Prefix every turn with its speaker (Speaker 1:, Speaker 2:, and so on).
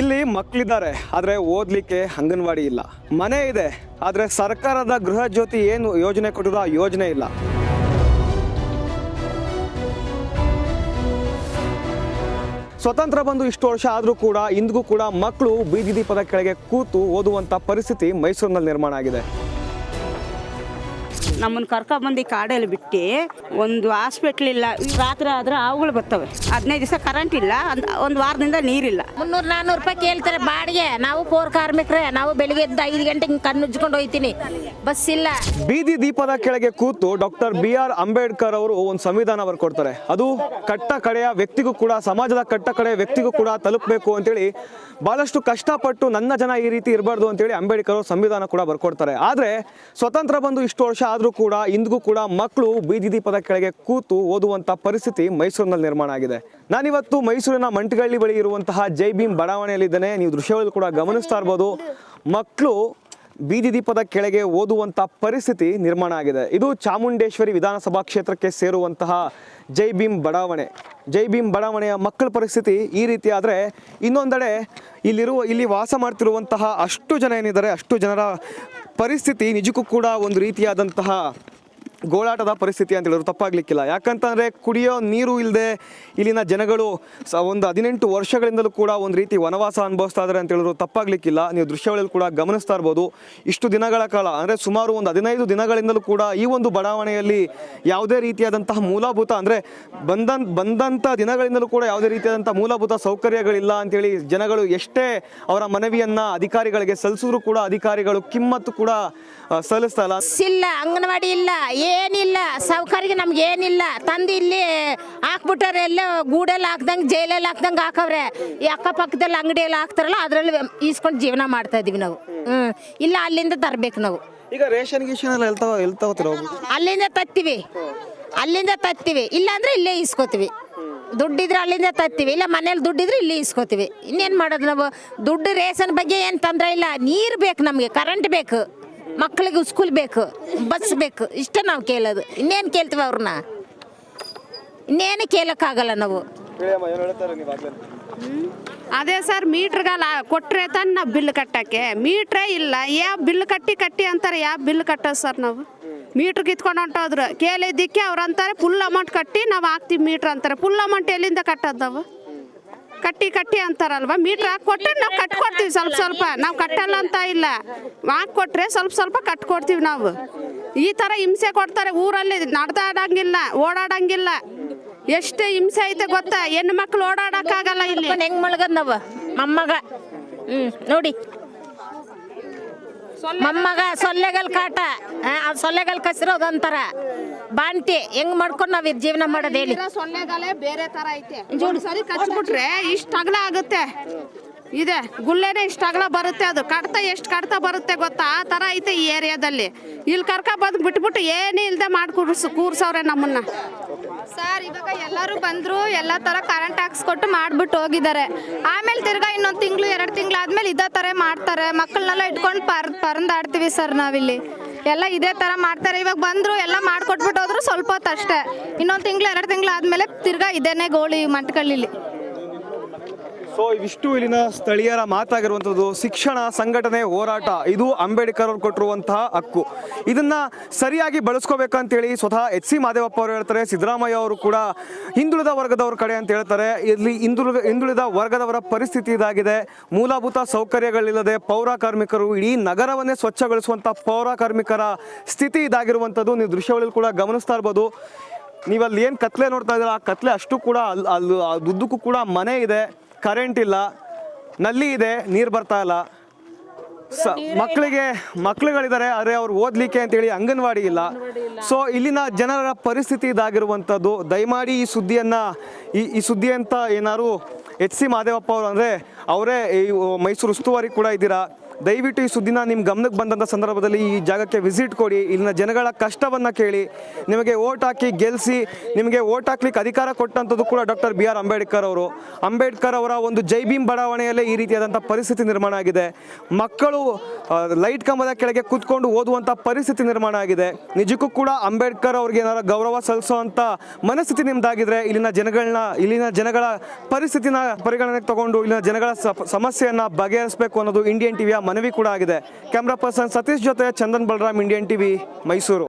Speaker 1: ಇಲ್ಲಿ ಮಕ್ಕಳಿದ್ದಾರೆ ಆದರೆ ಓದಲಿಕ್ಕೆ ಅಂಗನವಾಡಿ ಇಲ್ಲ. ಮನೆ ಇದೆ, ಆದರೆ ಸರ್ಕಾರದ ಗೃಹ ಜ್ಯೋತಿ ಏನು ಯೋಜನೆ ಕೊಟ್ಟಿರೋ ಆ ಯೋಜನೆ ಇಲ್ಲ. ಸ್ವತಂತ್ರ ಬಂದು ಇಷ್ಟು ವರ್ಷ ಆದರೂ ಕೂಡ ಇಂದಿಗೂ ಕೂಡ ಮಕ್ಕಳು ಬೀದಿ ದೀಪದ ಕೆಳಗೆ ಕೂತು ಓದುವಂಥ ಪರಿಸ್ಥಿತಿ ಮೈಸೂರಿನಲ್ಲಿ ನಿರ್ಮಾಣ ಆಗಿದೆ.
Speaker 2: ನಮ್ಮನ್ನ ಕರ್ಕೊಬಂದು ಈ ಕಾಡಲ್ಲಿ ಬಿಟ್ಟು ಒಂದು ಹಾಸ್ಪಿಟ್ಲ್ ಇಲ್ಲ. ಈ ರಾತ್ರಿ ಆದ್ರೆ ಹಾವುಗಳು ಬರ್ತವೆ. ಹದಿನೈದು ದಿವಸ ಕರೆಂಟ್ ಇಲ್ಲ. ಒಂದು ವಾರದಿಂದ ನೀರಿಲ್ಲ.
Speaker 3: ಮುನ್ನೂರು ನಾನ್ನೂರು ರೂಪಾಯಿ ಕೇಳ್ತಾರೆ ಬಾಡಿಗೆ. ನಾವು ಪೋರ್ ಕಾರ್ಮಿಕರೇ ನಾವು ಬೆಳಿಗ್ಗೆ ಎದ್ದು ಐದು ಗಂಟೆಗೆ ಕಣ್ಣು ಉಜ್ಕೊಂಡು ಹೋಗ್ತೀನಿ ಬಸ್ ಇಲ್ಲ.
Speaker 1: ಬೀದಿ ದೀಪದ ಕೆಳಗೆ ಕೂತು ಡಾಕ್ಟರ್ ಬಿ ಆರ್ ಅಂಬೇಡ್ಕರ್ ಅವರು ಒಂದು ಸಂವಿಧಾನ ಬರ್ಕೊಡ್ತಾರೆ ಅದು ಕಟ್ಟ ಕಡೆಯ ವ್ಯಕ್ತಿಗೂ ಕೂಡ ಸಮಾಜದ ಕಟ್ಟ ಕಡೆಯ ವ್ಯಕ್ತಿಗೂ ಕೂಡ ತಲುಪಬೇಕು ಅಂತೇಳಿ ಬಹಳಷ್ಟು ಕಷ್ಟಪಟ್ಟು ನನ್ನ ಜನ ಈ ರೀತಿ ಇರಬಾರ್ದು ಅಂತೇಳಿ ಅಂಬೇಡ್ಕರ್ ಅವರು ಸಂವಿಧಾನ ಕೂಡ ಬರ್ಕೊಡ್ತಾರೆ. ಆದರೆ ಸ್ವತಂತ್ರ ಬಂದು ಇಷ್ಟು ವರ್ಷ ಆದರೂ ಕೂಡ, ಇಂದಿಗೂ ಕೂಡ ಮಕ್ಕಳು ಬೀದಿ ದೀಪದ ಕೆಳಗೆ ಕೂತು ಓದುವಂಥ ಪರಿಸ್ಥಿತಿ ಮೈಸೂರಿನಲ್ಲಿ ನಿರ್ಮಾಣ ಆಗಿದೆ. ನಾನಿವತ್ತು ಮೈಸೂರಿನ ಮಂಟಗಳ್ಳಿ ಬಳಿ ಇರುವಂತಹ ಜೈ ಭೀಮ್ ಬಡಾವಣೆಯಲ್ಲಿದ್ದೇನೆ. ನೀವು ದೃಶ್ಯಗಳಲ್ಲಿ ಕೂಡ ಗಮನಿಸ್ತಾ ಇರ್ಬೋದು. ಮಕ್ಕಳು ಬೀದಿ ದೀಪದ ಕೆಳಗೆ ಓದುವಂಥ ಪರಿಸ್ಥಿತಿ ನಿರ್ಮಾಣ ಆಗಿದೆ. ಇದು ಚಾಮುಂಡೇಶ್ವರಿ ವಿಧಾನಸಭಾ ಕ್ಷೇತ್ರಕ್ಕೆ ಸೇರುವಂತಹ ಜೈ ಭೀಮ್ ಬಡಾವಣೆ. ಜೈ ಭೀಮ್ ಬಡಾವಣೆಯ ಮಕ್ಕಳ ಪರಿಸ್ಥಿತಿ ಈ ರೀತಿ ಆದರೆ ಇನ್ನೊಂದೆಡೆ ಇಲ್ಲಿರುವ, ಇಲ್ಲಿ ವಾಸ ಮಾಡ್ತಿರುವಂತಹ ಅಷ್ಟು ಜನ ಏನಿದ್ದಾರೆ, ಅಷ್ಟು ಜನರ ಪರಿಸ್ಥಿತಿ ನಿಜಕ್ಕೂ ಕೂಡ ಒಂದು ರೀತಿಯಾದಂತಹ ಗೋಳಾಟದ ಪರಿಸ್ಥಿತಿ ಅಂತ ಹೇಳಿದ್ರು ತಪ್ಪಾಗ್ಲಿಕ್ಕಿಲ್ಲ. ಯಾಕಂತಂದರೆ ಕುಡಿಯೋ ನೀರು ಇಲ್ಲದೆ ಇಲ್ಲಿನ ಜನಗಳು ಸ ಒಂದು ಹದಿನೆಂಟು ವರ್ಷಗಳಿಂದಲೂ ಕೂಡ ಒಂದು ರೀತಿ ವನವಾಸ ಅನುಭವಿಸ್ತಾ ಇದ್ದಾರೆ ಅಂತ ಹೇಳಿದ್ರು ತಪ್ಪಾಗ್ಲಿಕ್ಕಿಲ್ಲ. ನೀವು ದೃಶ್ಯಗಳಲ್ಲಿ ಕೂಡ ಗಮನಿಸ್ತಾ ಇರ್ಬೋದು. ಇಷ್ಟು ದಿನಗಳ ಕಾಲ, ಅಂದರೆ ಸುಮಾರು ಒಂದು ಹದಿನೈದು ದಿನಗಳಿಂದಲೂ ಕೂಡ ಈ ಒಂದು ಬಡಾವಣೆಯಲ್ಲಿ ಯಾವುದೇ ರೀತಿಯಾದಂತಹ ಮೂಲಭೂತ, ಅಂದರೆ ಬಂದಂತ ಬಂದಂಥ ದಿನಗಳಿಂದಲೂ ಕೂಡ ಯಾವುದೇ ರೀತಿಯಾದಂಥ ಮೂಲಭೂತ ಸೌಕರ್ಯಗಳಿಲ್ಲ ಅಂತೇಳಿ ಜನಗಳು ಎಷ್ಟೇ ಅವರ ಮನವಿಯನ್ನು ಅಧಿಕಾರಿಗಳಿಗೆ ಸಲ್ಲಿಸಿದ್ರು ಕೂಡ ಅಧಿಕಾರಿಗಳು ಕಿಮ್ಮತ್ತು ಕೂಡ ಸಲ್ಲಿಸ್ತಾ ಇಲ್ಲ.
Speaker 3: ಅಂಗನವಾಡಿ ಇಲ್ಲ ಏನಿಲ್ಲ ಸೌಕರ್ಯ ನಮ್ಗೆ ಏನಿಲ್ಲ. ತಂದು ಇಲ್ಲಿ ಹಾಕ್ಬಿಟ್ಟಾರೆ ಎಲ್ಲ ಗೂಡಲ್ಲಿ ಹಾಕ್ದಂಗೆ ಜೈಲಲ್ಲಿ ಹಾಕ್ದಂಗೆ ಹಾಕವ್ರೆ. ಈ ಅಕ್ಕಪಕ್ಕದಲ್ಲಿ ಅಂಗಡಿಯಲ್ಲಿ ಹಾಕ್ತಾರಲ್ಲ ಅದರಲ್ಲಿ ಈಸ್ಕೊಂಡು ಜೀವನ ಮಾಡ್ತಾ ಇದೀವಿ ನಾವು. ಹ್ಞೂ ಇಲ್ಲ ಅಲ್ಲಿಂದ ತರಬೇಕು ನಾವು.
Speaker 1: ಈಗ ರೇಷನ್ ಗೀಷನ್ ಎಲ್ಲ ಎಲ್ತಾವ ಎಲ್ತಾವತ್ತಿರ
Speaker 3: ಅಲ್ಲಿಂದ ತತ್ತೀವಿ. ಅಲ್ಲಿಂದ ತತ್ತೀವಿ. ಇಲ್ಲ ಅಂದ್ರೆ ಇಲ್ಲೇ ಇಸ್ಕೋತೀವಿ ದುಡ್ಡಿದ್ರೆ ಅಲ್ಲಿಂದ ತತ್ತೀವಿ. ಇಲ್ಲ ಮನೇಲಿ ದುಡ್ಡಿದ್ರೆ ಇಲ್ಲಿ ಇಸ್ಕೋತೀವಿ ಇನ್ನೇನು ಮಾಡೋದು ನಾವು? ದುಡ್ಡು ರೇಷನ್ ಬಗ್ಗೆ ಏನು ತೊಂದರೆ ಇಲ್ಲ. ನೀರು ಬೇಕು ನಮಗೆ ಕರೆಂಟ್ ಬೇಕು. ಮಕ್ಕಳಿಗೆ ಸ್ಕೂಲ್ ಬೇಕು ಬಸ್ ಬೇಕು ಇಷ್ಟ ನಾವು ಕೇಳೋದು. ಇನ್ನೇನು ಕೇಳ್ತೀವಿ ಅವ್ರನ್ನ? ಇನ್ನೇನು ಕೇಳೋಕ್ಕಾಗಲ್ಲ ನಾವು.
Speaker 4: ಅದೇ ಸರ್ ಮೀಟ್ರ್ಗಲ್ಲ ಕೊಟ್ರೆ ತಾನೆ ನಾವು ಬಿಲ್ ಕಟ್ಟಕ್ಕೆ. ಮೀಟ್ರೇ ಇಲ್ಲ ಯಾವ ಬಿಲ್ ಕಟ್ಟಿ ಕಟ್ಟಿ ಅಂತಾರೆ ಯಾವ ಬಿಲ್ ಕಟ್ಟೋದು ಸರ್ ನಾವು? ಮೀಟ್ರ್ ಕಿತ್ಕೊಂಡು ಹೊಂಟೋದ್ರು. ಕೇಳಿದ್ದಕ್ಕೆ ಅವ್ರು ಅಂತಾರೆ ಫುಲ್ ಅಮೌಂಟ್ ಕಟ್ಟಿ ನಾವು ಹಾಕ್ತೀವಿ ಮೀಟ್ರ್ ಅಂತಾರೆ. ಫುಲ್ ಅಮೌಂಟ್ ಎಲ್ಲಿಂದ ಕಟ್ಟೋದು ನಾವು? ಕಟ್ಟಿ ಕಟ್ಟಿ ಅಂತಾರಲ್ವ? ಮೀಟ್ರ್ ಹಾಕ್ಕೊಟ್ರೆ ನಾವು ಕಟ್ಕೊಡ್ತೀವಿ ಸ್ವಲ್ಪ ಸ್ವಲ್ಪ. ನಾವು ಕಟ್ಟಲ್ಲ ಅಂತ ಇಲ್ಲ. ಹಾಕ್ಕೊಟ್ರೆ ಸ್ವಲ್ಪ ಸ್ವಲ್ಪ ಕಟ್ಕೊಡ್ತೀವಿ ನಾವು. ಈ ಥರ ಹಿಂಸೆ ಕೊಡ್ತಾರೆ. ಊರಲ್ಲಿ ನಡೆದಾಡಂಗಿಲ್ಲ, ಓಡಾಡಂಗಿಲ್ಲ. ಎಷ್ಟು ಹಿಂಸೆ ಐತೆ ಗೊತ್ತಾ? ಹೆಣ್ಣು ಮಕ್ಳು ಓಡಾಡಕ್ಕಾಗಲ್ಲ ಇಲ್ಲಿ.
Speaker 3: ಹೆಂಗೆ ಮಲ್ಗದ್ ನಾವು? ಮೊಮ್ಮಗ ಹ್ಞೂ ನೋಡಿ. ಮೊಮ್ಮಗ ಸೊಲ್ಲೆಗಲ್ ಕಾಟ. ಆ, ಸೊಲ್ಲೆಗಲ್ ಕಸಿರೋದು ಅಂತಾರ. ಬಾಂಟಿ ಹೆಂಗ್ ಮಾಡ್ಕೊಂಡು ನಾವ್ ಇದ್ ಜೀವನ ಮಾಡೋದು ಹೇಳಿ.
Speaker 4: ಬೇರೆ ತರ ಐತೆ. ಸರಿ ಕಚ್ಬಿಟ್ರೆ ಇಷ್ಟ ಅಗಲ ಆಗುತ್ತೆ. ಇದೆ ಗುಳ್ಳೆನೆ ಇಷ್ಟ ಅಗಲ ಬರುತ್ತೆ ಅದು. ಕಡ್ತ ಎಷ್ಟು ಕಡ್ತ ಬರುತ್ತೆ ಗೊತ್ತಾ? ಆ ತರ ಐತೆ ಈ ಏರಿಯಾದಲ್ಲಿ ಇಲ್ಲಿ ಕರ್ಕ ಬಂದು ಬಿಟ್ಬಿಟ್ಟು ಏನೇ ಇಲ್ಲದೆ ಮಾಡಿ ಕೂರ್ಸು ಕೂರ್ಸವ್ರೆ ನಮ್ಮನ್ನ.
Speaker 5: ಸರ್, ಇವಾಗ ಎಲ್ಲರೂ ಬಂದ್ರು, ಎಲ್ಲ ತರ ಕರೆಂಟ್ ಹಾಕ್ಸ್ಕೊಟ್ಟು ಮಾಡ್ಬಿಟ್ಟು ಹೋಗಿದ್ದಾರೆ. ಆಮೇಲೆ ತಿರ್ಗಾ ಇನ್ನೊಂದು ತಿಂಗಳು, ಎರಡು ತಿಂಗಳು ಆದ್ಮೇಲೆ ಇದೇ ಥರ ಮಾಡ್ತಾರೆ. ಮಕ್ಕಳನ್ನೆಲ್ಲ ಇಟ್ಕೊಂಡು ಪರ್, ಪರಂದಾಡ್ತೀವಿ ಸರ್ ನಾವಿಲ್ಲಿ. ಎಲ್ಲ ಇದೇ ಥರ ಮಾಡ್ತಾರೆ. ಇವಾಗ ಬಂದ್ರು, ಎಲ್ಲ ಮಾಡ್ಕೊಟ್ಬಿಟ್ಟು ಹೋದ್ರು ಸ್ವಲ್ಪ ಹೊತ್ತು ಅಷ್ಟೇ ಇನ್ನೊಂದು ತಿಂಗಳು, ಎರಡು ತಿಂಗಳು ಆದ್ಮೇಲೆ ತಿರ್ಗಾ ಇದೇನೆ ಗೋಳಿ ಮಂಟಕಳ್ಳಿಲಿ.
Speaker 1: ಸೊ, ಇವಿಷ್ಟು ಇಲ್ಲಿನ ಸ್ಥಳೀಯರ ಮಾತಾಗಿರುವಂಥದ್ದು. ಶಿಕ್ಷಣ ಸಂಘಟನೆ ಹೋರಾಟ. ಇದು ಅಂಬೇಡ್ಕರ್ ಅವರು ಕೊಟ್ಟಿರುವಂತಹ ಹಕ್ಕು. ಇದನ್ನ ಸರಿಯಾಗಿ ಬಳಸ್ಕೋಬೇಕಂತೇಳಿ ಸ್ವತಃ ಎಚ್ ಸಿ ಮಾದೇವಪ್ಪ ಅವರು ಹೇಳ್ತಾರೆ. ಸಿದ್ದರಾಮಯ್ಯ ಅವರು ಕೂಡ ಹಿಂದುಳಿದ ವರ್ಗದವ್ರ ಕಡೆ ಅಂತ ಹೇಳ್ತಾರೆ. ಇಲ್ಲಿ ಹಿಂದುಳಿದ ಹಿಂದುಳಿದ ವರ್ಗದವರ ಪರಿಸ್ಥಿತಿ ಇದಾಗಿದೆ. ಮೂಲಭೂತ ಸೌಕರ್ಯಗಳಿಲ್ಲದೆ ಪೌರ ಕಾರ್ಮಿಕರು ಇಡೀ ನಗರವನ್ನೇ ಸ್ವಚ್ಛಗೊಳಿಸುವಂಥ ಪೌರ ಕಾರ್ಮಿಕರ ಸ್ಥಿತಿ ಇದಾಗಿರುವಂಥದ್ದು. ನೀವು ದೃಶ್ಯಗಳಲ್ಲಿ ಕೂಡ ಗಮನಿಸ್ತಾ ಇರ್ಬೋದು. ನೀವಲ್ಲಿ ಏನು ಕತ್ಲೆ ನೋಡ್ತಾ ಇದ್ದೀರಾ? ಆ ಕತ್ಲೆ ಅಷ್ಟು ಕೂಡ ಅಲ್ಲಿ ಅಲ್ಲಿ ದುದ್ದಕ್ಕೂ ಕೂಡ ಮನೆ ಇದೆ. ಕರೆಂಟ್ ಇಲ್ಲ. ನಲ್ಲಿ ಇದೆ ನೀರು ಬರ್ತಾ ಇಲ್ಲ. ಸ ಮಕ್ಕಳಿಗೆ ಮಕ್ಕಳುಗಳಿದ್ದಾರೆ ಆದರೆ ಅವ್ರು ಓದಲಿಕ್ಕೆ ಅಂತೇಳಿ ಅಂಗನವಾಡಿ ಇಲ್ಲ. ಸೊ ಇಲ್ಲಿನ ಜನರ ಪರಿಸ್ಥಿತಿ ಇದಾಗಿರುವಂಥದ್ದು ದಯಮಾಡಿ ಈ ಸುದ್ದಿಯನ್ನು ಈ ಈ ಸುದ್ದಿ ಅಂತ ಏನಾದ್ರು ಎಚ್ ಸಿ ಮಾದೇವಪ್ಪ ಅವರು ಅಂದರೆ ಅವರೇ ಈ ಮೈಸೂರು ಉಸ್ತುವಾರಿ ಕೂಡ ಇದ್ದೀರಾ? ದಯವಿಟ್ಟು ಈ ಸುದ್ದಿನ ನಿಮ್ಮ ಗಮನಕ್ಕೆ ಬಂದಂಥ ಸಂದರ್ಭದಲ್ಲಿ ಈ ಜಾಗಕ್ಕೆ ವಿಸಿಟ್ ಕೊಡಿ. ಇಲ್ಲಿನ ಜನಗಳ ಕಷ್ಟವನ್ನು ಕೇಳಿ. ನಿಮಗೆ ಓಟ್ ಹಾಕಿ ಗೆಲ್ಲಿಸಿ ನಿಮಗೆ ಓಟ್ ಹಾಕ್ಲಿಕ್ಕೆ ಅಧಿಕಾರ ಕೊಟ್ಟಂಥದ್ದು ಕೂಡ ಡಾಕ್ಟರ್ ಬಿ ಆರ್ ಅಂಬೇಡ್ಕರ್ ಅವರು. ಅಂಬೇಡ್ಕರ್ ಅವರ ಒಂದು ಜೈ ಭೀಮ್ ಬಡಾವಣೆಯಲ್ಲೇ ಈ ರೀತಿಯಾದಂಥ ಪರಿಸ್ಥಿತಿ ನಿರ್ಮಾಣ ಆಗಿದೆ. ಮಕ್ಕಳು ಲೈಟ್ ಕಂಬದ ಕೆಳಗೆ ಕೂತ್ಕೊಂಡು ಓದುವಂಥ ಪರಿಸ್ಥಿತಿ ನಿರ್ಮಾಣ ಆಗಿದೆ. ನಿಜಕ್ಕೂ ಕೂಡ ಅಂಬೇಡ್ಕರ್ ಅವ್ರಿಗೆ ಏನಾರ ಗೌರವ ಸಲ್ಲಿಸುವಂಥ ಮನಸ್ಥಿತಿ ನಿಮ್ದಾಗಿದ್ರೆ ಇಲ್ಲಿನ ಜನಗಳನ್ನ, ಇಲ್ಲಿನ ಜನಗಳ ಪರಿಸ್ಥಿತಿನ ಪರಿಗಣನೆಗೆ ತಗೊಂಡು ಇಲ್ಲಿನ ಜನಗಳ ಸಮಸ್ಯೆಯನ್ನು ಸಮಸ್ಯೆಯನ್ನ ಬಗೆಹರಿಸಬೇಕು ಅನ್ನೋದು ಇಂಡಿಯನ್ ಟಿವಿಯ ಮನವಿ ಕೂಡ ಆಗಿದೆ. ಕ್ಯಾಮ್ರಾ ಪರ್ಸನ್ ಸತೀಶ್ ಜೊತೆ ಚಂದನ್ ಬಲರಾಮ್ ಇಂಡಿಯನ್ ಟಿವಿ ಮೈಸೂರು